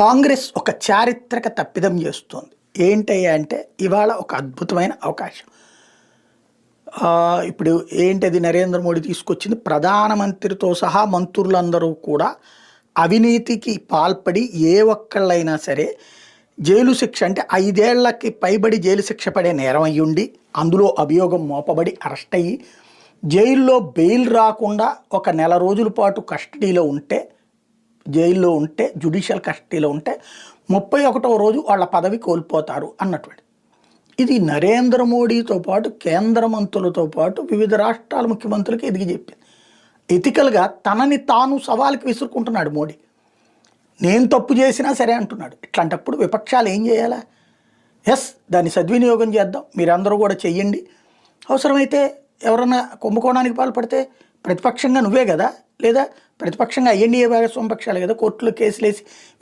కాంగ్రెస్ ఒక చారిత్రక తప్పిదం చేస్తుంది. ఏంటయ్యా అంటే ఇవాళ ఒక అద్భుతమైన అవకాశం. ఇప్పుడు ఏంటది నరేంద్ర మోడీ తీసుకొచ్చింది? ప్రధానమంత్రితో సహా మంత్రులందరూ కూడా అవినీతికి పాల్పడి ఏ ఒక్కళ్ళైనా సరే జైలు శిక్ష అంటే ఐదేళ్ళకి పైబడి జైలు శిక్ష పడే నేరం అయ్యుండి అందులో అభియోగం మోపబడి అరెస్ట్ అయ్యి జైల్లో బెయిల్ రాకుండా ఒక నెల రోజుల పాటు కస్టడీలో ఉంటే జైల్లో ఉంటే జుడిషియల్ కస్టడీలో ఉంటే ముప్పై ఒకటవ రోజు వాళ్ళ పదవి కోల్పోతారు అన్నటువంటి ఇది నరేంద్ర మోడీతో పాటు కేంద్ర మంత్రులతో పాటు వివిధ రాష్ట్రాల ముఖ్యమంత్రులకి ఎదిగి చెప్పింది. ఎథికల్గా తనని తాను సవాల్కి విసురుకుంటున్నాడు మోడీ. నేను తప్పు చేసినా సరే అంటున్నాడు. ఇట్లాంటప్పుడు విపక్షాలు ఏం చేయాలా? ఎస్ దాన్ని సద్వినియోగం చేద్దాం. మీరందరూ కూడా చెయ్యండి. అవసరమైతే ఎవరన్నా కుంభకోణానికి పాల్పడితే ప్రతిపక్షంగా నువ్వే కదా? లేదా ప్రతిపక్షంగా ఎన్డీఏ భాగస్వామి పక్షాలు కదా కోర్టులో కేసులేసి